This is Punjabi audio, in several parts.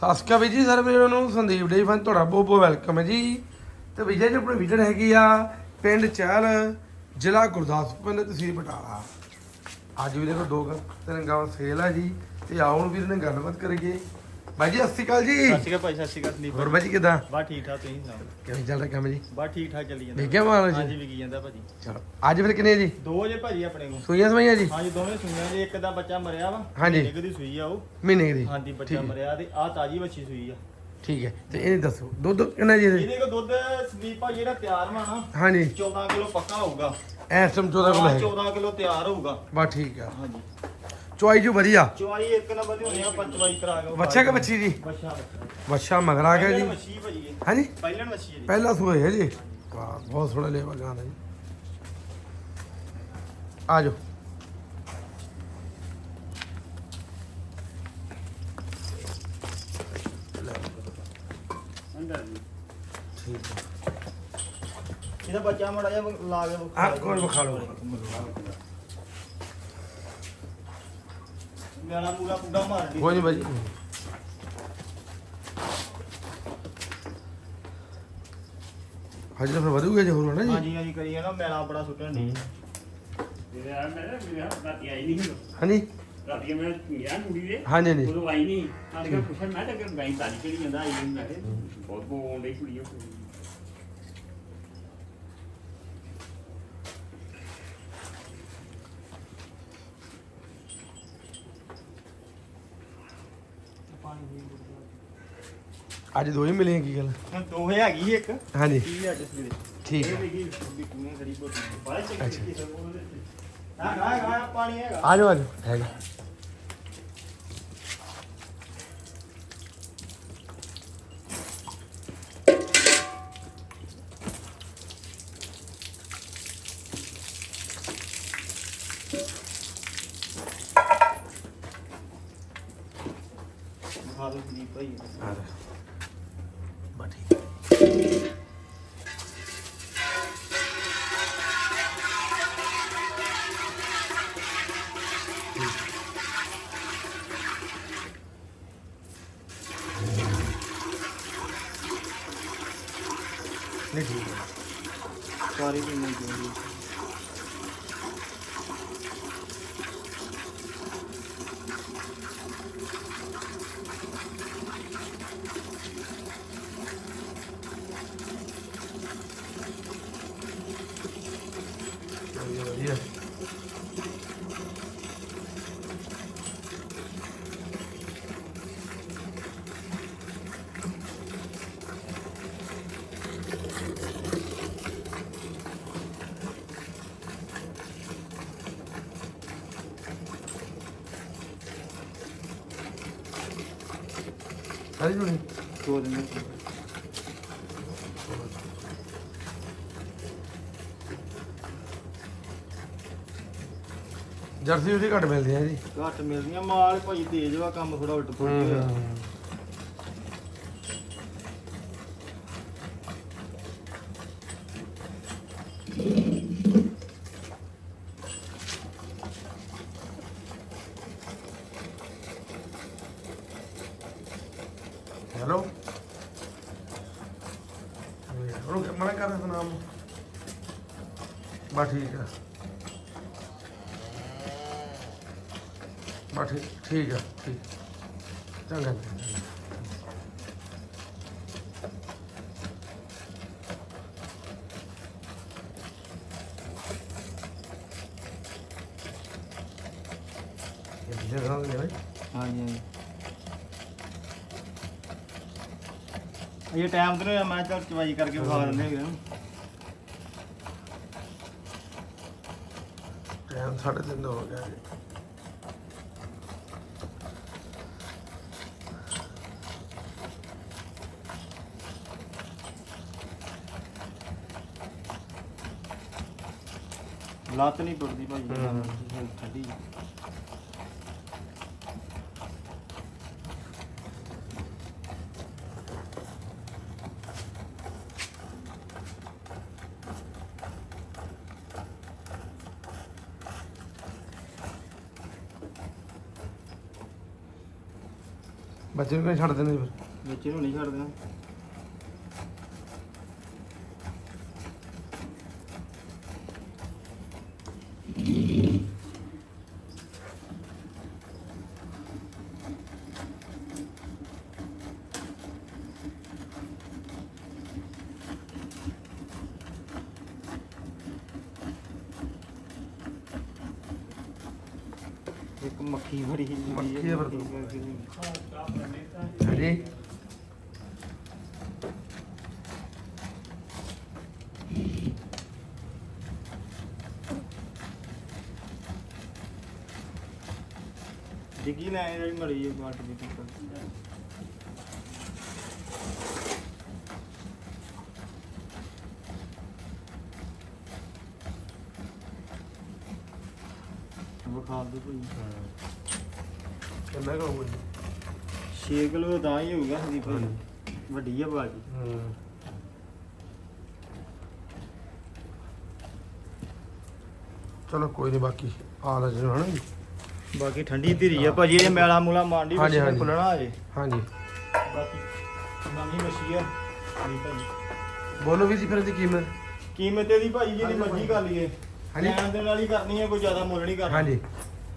ਸਤਿ ਸ਼੍ਰੀ ਅਕਾਲ ਵੀਰ ਜੀ, ਸਰ ਵੀਰਾਂ ਨੂੰ ਸੰਦੀਪ ਡੇ ਫਨ ਤੁਹਾਡਾ ਬਹੁਤ ਬਹੁਤ ਵੈਲਕਮ ਹੈ ਜੀ। ਤੇ ਵਿਜੇ ਜੀ ਆਪਣੀ ਵਿਜਨ ਹੈਗੀ ਆ ਪਿੰਡ ਚਹਿਲ, ਜ਼ਿਲ੍ਹਾ ਗੁਰਦਾਸਪੁਰ, ਪਿੰਡ ਤਹਿਸੀਲ ਬਟਾਲਾ। ਅੱਜ ਵੀ ਦੇਖੋ ਦੋ ਗ- ਤਿੰਨ ਗਾਵਾਂ ਸੇਲ ਆ ਜੀ, ਤੇ ਆਉਣ ਵੀਰ ਨੇ ਗੱਲਬਾਤ ਕਰੀਏ। ਬਾਈ ਜੀ ਸਤਿ ਸ਼੍ਰੀ ਅਕਾਲ ਜੀ। ਸਤਿ ਸ਼੍ਰੀ ਅਕਾਲ ਭਾਈ ਸਤਿ ਸ਼੍ਰੀ ਅਕਾਲ ਸੰਦੀਪ ਹੋਰ ਬਾਈ ਜੀ ਕਿਦਾਂ? ਬਾ ਠੀਕ ਠਾਕ ਤੁਸੀਂ ਸੁਣਾਓ? ਕਿਵੇਂ ਚੱਲ ਰਿਹਾ ਕੰਮ ਜੀ? ਬਾ ਠੀਕ ਠਾਕ ਚੱਲੀ ਜਾਂਦਾ ਵੇਖਿਆ ਮਾਲ ਹਾਂਜੀ ਜੀ ਵਿਕੀ ਜਾਂਦਾ ਭਾਜੀ। ਚਲੋ ਅੱਜ ਫਿਰ ਕਿੰਨੇ ਜੀ? ਦੋ ਜੇ ਭਾਜੀ ਆਪਣੇ ਕੋਲ। ਸੂਈਆਂ ਸਮਾਈਆਂ ਜੀ? ਹਾਂਜੀ ਦੋਵੇਂ ਸੁਈਆਂ ਜੀ ਇੱਕ ਦਾ ਬੱਚਾ ਮਰਿਆ ਵਾ ਹਾਂਜੀ। ਇੱਕ ਦੀ ਸੂਈ ਆ ਉਹ। ਮਹੀਨੇ ਦੀ? ਹਾਂਜੀ ਬੱਚਾ। ਮਰਿਆ ਤੇ ਆ ਤਾਜੀ ਬੱਚੀ ਸੂਈ ਆ। ਠੀਕ ਹੈ ਤੇ ਇਹ ਦੱਸੋ ਦੁੱਧ ਕਿੰਨਾ ਜੀ ਇਹਦੇ? ਕੋ ਦੁੱਧ ਸੰਦੀਪ ਜਿਹੜਾ ਤਿਆਰ ਵਾ ਨਾ ਹਾਂਜੀ। 14 ਕਿਲੋ ਪੱਕਾ ਹੋਊਗਾ। ਇਸ ਟਾਈਮ 14 ਕੋਲ ਹਾਂ, ਹੈ 14 ਕਿਲੋ ਤਿਆਰ ਹੋਊਗਾ। ਬਸ ਠੀਕ ਆ। ਹਾਂਜੀ। ਚੁਆਈ ਜੋ ਵਧੀਆ ਚਵਾਈ ਇੱਕ ਨੰਬਰ ਦੀ ਹੋਣੀ ਆ ਪੰਚਵਾਈ ਕਰਾ ਕੇ ਬੱਚਾ ਕਿ ਬੱਚੀ ਜੀ ਬੱਚਾ ਬੱਚਾ ਬੱਚਾ ਮਗਰ ਆ ਗਿਆ ਜੀ ਮੱਛੀ ਭਾਜੀ ਇਹ। ਹਾਂਜੀ ਪਹਿਲਣ ਮੱਛੀ ਹੈ ਜੀ ਪਹਿਲਾ ਸੂਏ ਹੈ ਜੀ ਵਾਹ ਬਹੁਤ ਸੋਹਣਾ ਲੇਵਾ ਗਾਂ ਦਾ ਜੀ ਆ ਜਾਓ ਠੀਕ ਹੈ ਇਹਦਾ ਬੱਚਾ ਮੜਾ ਜਾ ਲਾ ਕੇ ਵਿਖਾ ਆ ਕੋਈ ਵਿਖਾ ਲਓ ਮੇਰਾ ਮੂਲਾ ਪੁੱਡਾ ਮਾਰਦੀ ਕੋਈ ਨਹੀਂ ਬਾਜੀ ਹਜੇ ਫਿਰ ਵਧੂਗਾ ਜੇ ਹੋਰ ਨਾ ਜੀ। ਹਾਂਜੀ ਹਾਂਜੀ ਕਰੀ ਨਾ ਮੇਲਾ ਬੜਾ ਸੁੱਟਣ ਦੀ ਮੇਰੇ ਆ ਮੈਂ ਮੇਰੇ ਹੱਥ ਰਾਤੀ ਆਈ ਨਹੀਂ ਸੀ। ਹਾਂਜੀ। ਰਾਤੀ ਮੈਂ ਗਿਆ ਕੁੜੀ ਦੇ ਹਾਂਜੀ ਹਾਂਜੀ। ਉਦੋਂ ਆਈ ਨਹੀਂ। ਤਾਂ ਕਿ ਪੁੱਛਣ ਮੈਂ ਤਾਂ ਕਿ ਬੈਂਕ ਤਾਂ ਕਿਹੜੀ ਜਾਂਦਾ ਆਈ ਨਹੀਂ। ਮੈਂ ਕਿਹਾ, ਬਹੁਤ ਬੋਲ ਰਹੀ ਕੁੜੀ ਉਹ। ਅੱਜ ਦੋ ਹੀ ਮਿਲੇ ਕੀ ਗੱਲ? ਦੋ ਹੈਗੀ ਇੱਕ। ਹਾਂਜੀ। ਕੀ ਹੈ ਜਿਸ ਵੇਲੇ ਠੀਕ ਹੈ ਅੱਛਾ। ਆ ਜਾਓ ਆ ਜਾਓ। ਹੈਗਾ। ਖਾ ਦੋ ਜੀ ਭਾਈ ਆ ਜਾ ਬਸ ਠੀਕ ਹੈ। ਨਹੀਂ ਠੀਕ ਹੈ ਸਾਰੀ ਵੀ ਨਹੀਂ ਜੁੜੀ ਵਧੀਆ, ਵਧੀਆ ਸਾਰੀ ਜਰਸੀ ਉਹਦੀ ਘੱਟ ਮਿਲਦੀ ਹੈ ਜੀ। ਘੱਟ ਮਿਲਦੀਆਂ ਮਾਲ ਭਾਈ ਤੇਜ਼ ਵਾ ਕੰਮ ਥੋੜਾ ਉਲਟ ਪੁਲਟ ਹੋਇਆ ਹੈਲੋ। ਉਹਨੂੰ ਕਿ- ਮਨਾ ਕਰ ਨਾਮ? ਬਾ ਠੀਕ ਆ। ਬਾ ਠੀਕ ਠੀਕ ਆ ਠੀਕ। ਚੰਗਾ ਚੰਗਾ। ਇਹ ਜਿਹੜਾ ਰੰਗ ਨਾ ਹਾਂਜੀ ਹਾਂਜੀ ਇਹ ਟਾਈਮ ਤੇ ਨਾ ਮੈਂ ਚੱਲ ਚਵਾਈ ਕਰਕੇ ਵਿਖਾ ਦਿੰਦੇ ਹੈਗੇ ਨਾ। ਟਾਈਮ ਸਾਢੇ ਤਿੰਨ ਹੋ ਗਿਆ ਜੀ। ਲੱਤ ਨਹੀਂ ਟੁੱਟਦੀ ਭਾਈ ਹਮ। ਠੰਡੀ ਬੱਚੇ ਨੂੰ ਛੱਡ ਦਿੰਦੇ ਫਿਰ? ਬੱਚੇ ਨੂੰ ਨਹੀਂ ਛੱਡ ਦੇਣਾ ਇੱਕ ਮੱਖੀ ਬੜੀ ਮੱਖੀ ਡਿੱਗੀ ਨਾ ਇਹ ਜਿਹੜੀ ਮੜੀ ਹੈ ਬਾਟ ਦੀ ਟਿੱਕਰ ਬੁਖਾਰ ਦੇ ਕੋਈ? ਕਿੰਨਾ ਕਹੋਗੇ 6 ਕਿਲੋ ਤਾਂ ਹੀ ਹੋਊਗਾ ਹਦੀ ਭਾਈ ਵੱਡੀ ਆ ਬਾਜੀ ਹੂੰ। ਚਲੋ ਕੋਈ ਨਹੀਂ ਬਾਕੀ ਆ ਲੈ ਜੀ ਹਣਾ ਜੀ? ਬਾਕੀ ਠੰਡੀ ਧੀਰੀ ਆ ਭਾਜੀ ਇਹ ਮੈਲਾ ਮੂਲਾ ਮਾਂਡੀ ਹਾਂਜੀ, ਹਾਂਜੀ। ਖੁੱਲਣਾ ਅਜੇ ਹਾਂਜੀ। ਬਾਕੀ ਨਵੀਂ ਮੱਛੀ ਆ ਹਾਂਜੀ ਭਾਜੀ। ਬੋਲੋ ਵੀ ਜੀ ਫਿਰ ਇਹਦੀ ਕੀਮਤ। ਕੀਮਤ ਇਹਦੀ ਭਾਜੀ ਜਿਹਦੀ ਮਰਜ਼ੀ ਕਰ ਲਈਏ। ਹਾਂਜੀ। ਲੈਣ ਦੇਣ ਵਾਲੀ ਕਰਨੀ ਹੈ ਕੋਈ ਜ਼ਿਆਦਾ ਮੁੱਲ ਨਹੀਂ ਕਰਨਾ। ਹਾਂਜੀ।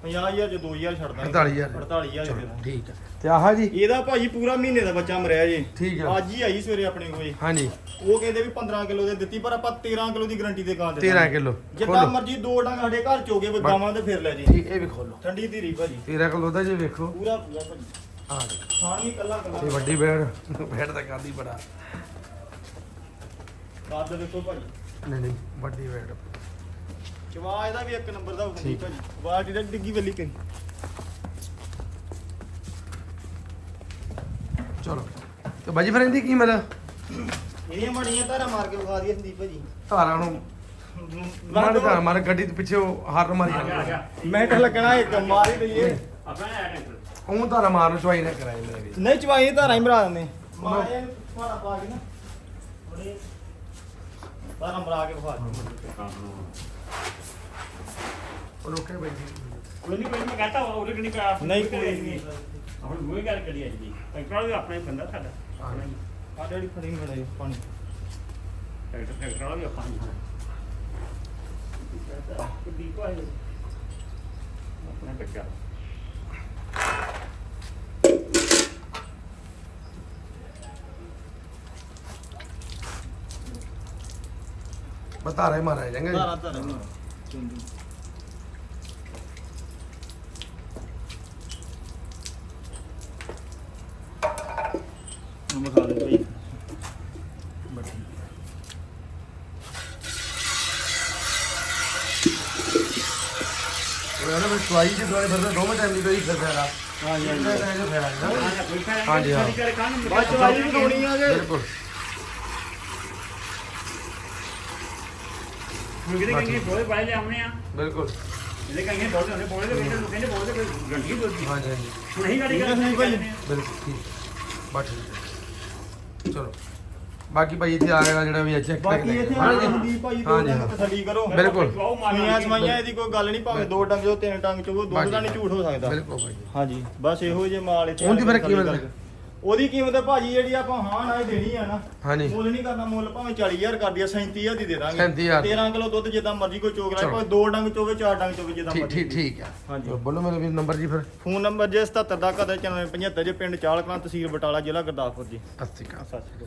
50000 ਚ 2000 ਛੱਡ ਦਾਂਗੇ 48000 48000 ਚਲੋ ਦੇ ਦਾਂਗੇ ਠੀਕ ਹੈ। ਤੇ ਆਹ ਜੀ? ਇਹਦਾ ਭਾਜੀ ਪੂਰਾ ਮਹੀਨੇ ਦਾ ਬੱਚਾ ਮਰਿਆ ਜੇ। ਠੀਕ ਹੈ। ਅੱਜ ਹੀ ਆਈ ਸਵੇਰੇ ਆਪਣੇ ਕੋਲੇ। ਹਾਂਜੀ। ਉਹ ਕਹਿੰਦੇ ਵੀ 15 ਕਿਲੋ ਦੇ ਦਿੱਤੀ ਪਰ ਆਪਾਂ 13 ਕਿਲੋ ਦੀ ਗਾਰੰਟੀ ਦੇ ਕਾਂ ਦੇ 13 ਕਿਲੋ। ਜਿੱਦਾਂ ਖੋਲੋ। ਮਰਜ਼ੀ ਦੋ ਡੰਗ ਸਾਡੇ ਘਰ ਚੋਗੇ ਬਦਾਮਾਂ ਤੇ ਫਿਰ ਲੈ ਜੀ। ਠੀਕ ਇਹ ਵੀ ਖੋਲੋ। ਠੰਡੀ ਧੀਰੀ ਭਾਜੀ। 13 ਕਿਲੋ ਦਾ ਜੀ ਵੇਖੋ। ਪੂਰਾ ਪੂਰਾ ਭਾਜੀ। ਆ ਦੇਖੋ। ਖਾਣ ਕੱਲਾ ਇਹ ਕੱਲਾ ਵੱਡੀ ਬੈੜ ਬੈੜ ਤਾਂ ਕਰਦੀ ਬੜਾ। ਕੱਦ ਦੇਖੋ ਭਾਜੀ। ਨਹੀਂ ਨਹੀਂ ਵੱਡੀ ਬੈੜ ਚਵਾ ਇਹਦਾ ਵੀ ਇੱਕ ਨੰਬਰ ਦਾ ਹੁੰਦੀ ਠੀਕ। ਭਾਜੀ ਬਾਟੀ ਦਾ ਡਿੱਗੀ ਵੱਲੀ ਕਰੀ ਚਲੋ। ਤੇ ਬਾਜੀ ਫਿਰ ਇਹਦੀ ਕੀਮਤ ਇਹਦੀਆਂ ਮੜੀਆਂ ਧਾਰਾ ਮਾਰ ਕੇ ਵਿਖਾ ਦਈਏ ਸੰਦੀਪ ਭਾਜੀ। ਧਾਰਾਂ ਨੂੰ ਮਾਰ ਧਾਰ ਮਾਰ ਗੱਡੀ ਦੇ ਪਿੱਛੇ ਉਹ ਹਾਰਨ ਮਾਰੀ ਆ ਗਿਆ ਆ। ਜਾਂਦਾ ਮਿੰਟ ਲੱਗਣਾ ਇੱਕ ਮਾਰ ਹੀ ਦਈਏ ਆਪਣਾ ਆਇਆ ਟੈਂਕਰ ਉਹ ਧਾਰਾ ਮਾਰਨ ਚਵਾਈ ਨਾ ਕਰਾਏ ਮੇਰੇ ਵੀ। ਨਹੀਂ ਚਵਾਈ ਧਾਰਾ ਹੀ ਮਰਾ ਦਿੰਦੇ ਮਾਰੇ ਫਾੜਾ ਪਾ ਕੇ ਨਾ। ਥੋੜੀ ਧਾਰਾ ਮਰਾ ਕੇ ਵਿਖਾ ਦਿੰਦੇ ਉਹ ਰੋਕੇ ਬਈ ਕੋਈ ਨਹੀਂ ਮੈਂ ਕਹਤਾ ਉਹ ਨਹੀਂ ਕਰਾ ਨਹੀਂ ਕੋਈ ਨਹੀਂ। ਹੁਣ ਮੂੰਹ ਗੱਲ ਕਰੀ ਅੱਜ ਦੀ ਟੈਂਕਰ ਵੀ ਆਪਣਾ ਹੀ ਬੰਦਾ ਸਾਡਾ। ਆਪਣਾ ਹੀ। ਆ ਡੈਡੀ ਫੜੀ ਮੜਾ ਪਾਣੀ। ਟਰੈਕਟਰ ਟਰੈਕਟਰ ਵਾਲਾ ਵੀ ਆਪਾਂ ਹੀ ਕੁੱਦੀ ਕੋ ਆਏ ਆਪਣਾ ਬੱਚਾ ਹੀ ਮਾਰਿਆ ਜਾਂਗਾ ਧਾਰਾ ਧਾਰਾ ਚੁੰਦੀ। ਨੰਬਰ ਖਾ ਦੇ ਭਾਈ ਉਹ ਇਹਨਾਂ ਵਿੱਚ ਚਵਾਈ ਦੀ ਦਵਾਈ ਫਿਰਦਾ ਦੋਵੇਂ ਟਾਈਮ ਦੀ ਕੋਈ ਫਿਰਦਾ ਰਾ ਹਾਂਜੀ ਹਾਂਜੀ। ਹਾਂਜੀ, ਹਾਂ। ਬਾਅਦ ਚ ਵਾਲੀ ਵੀ ਲਾਉਣੀ ਆ ਜੇ। ਬਿਲਕੁਲ। ਮੁਰਗੇ ਕਹਿੰਗੇ ਬੋਲੇ ਪਾਏ ਲੈ ਆਉਣੇ ਆ ਬਿਲਕੁਲ। ਇਹਦੇ ਕਹਿੰਗੇ ਬੋਲੇ ਹੁੰਦੇ ਬੋਲੇ ਦੇ ਕਹਿੰਦੇ ਕਹਿੰਦੇ ਬੋਲੇ ਦੇ ਗੰਢੀ ਦੋਦੀ ਹਾਂਜੀ ਹਾਂਜੀ। ਨਹੀਂ ਗਾੜੀ ਠੀਕ ਹੈ ਕਰ ਸੰਦੀਪ ਭਾਈ। ਬਿਲਕੁਲ ਠੀਕ। ਬਸ ਠੀਕ ਹੈ। ਚਲੋ। ਬਾਕੀ ਭਾਈ ਇੱਥੇ ਆ ਗਿਆ ਜਿਹੜਾ ਵੀ ਚੈੱਕ ਬਾਕੀ ਇੱਥੇ ਆ ਸੰਦੀਪ ਭਾਈ ਦੋ ਡੰਗ। ਤਸੱਲੀ ਕਰੋ। ਬਿਲਕੁਲ। ਸੁਈਆਂ ਸਮਾਈਆਂ ਇਹਦੀ ਕੋਈ ਗੱਲ ਨਹੀਂ ਭਾਵੇਂ ਦੋ ਡੰਗ ਜੋ ਤਿੰਨ ਡੰਗ ਚੋ ਦੋ ਦਾ ਨਹੀਂ ਝੂਠ ਹੋ ਸਕਦਾ। ਬਿਲਕੁਲ ਭਾਈ। ਹਾਂਜੀ ਬਸ ਇਹੋ ਜੇ ਮਾਲ ਇੱਥੇ ਉਹਦੀ ਫਿਰ ਤਸੱਲੀ ਕੀਮਤ? ਉਹਦੀ ਕੀਮਤ ਹੈ ਭਾਜੀ ਜਿਹੜੀ ਆਪਾਂ ਹਾਂ ਨਾ ਦੇਣੀ ਆ ਨਾ ਹਾਂਜੀ। ਮੁੱਲ ਨਹੀਂ ਕਰਨਾ ਮੁੱਲ ਭਾਵੇਂ 40000 ਕਰਦੀ ਆ 37000 ਦੀ ਦੇ ਦਾਂਗੇ। 37,000 13 ਕਿਲੋ ਦੁੱਧ ਜਿੱਦਾਂ ਮਰਜ਼ੀ ਕੋਈ ਚੋਕ ਲੈ ਚਲੋ। ਭਾਵੇਂ ਦੋ ਡੰਗ ਚੋਵੇ ਚਾਰ ਡੰਗ ਚੋਵੇ ਜਿੱਦਾਂ ਮਰਜ਼ੀ ਠੀਕ ਠੀਕ ਹੈ ਹਾਂਜੀ। ਬੋਲੋ ਮੇਰੇ ਵੀ ਨੰਬਰ ਜੀ ਫਿਰ। ਫੋਨ ਨੰਬਰ ਜੇ 77 ਦਾ ਕਦੇ 95 75 ਜੇ ਪਿੰਡ ਚਾਲਕਲਾਂ ਤਹਿਸੀਲ ਬਟਾਲਾ ਜ਼ਿਲ੍ਹਾ ਗੁਰਦਾਸਪੁਰ ਜੀ। ਸਤਿ ਸ਼੍ਰੀ ਅਕਾਲ। ਸਤਿ ਸ਼੍ਰੀ ਅਕਾਲ।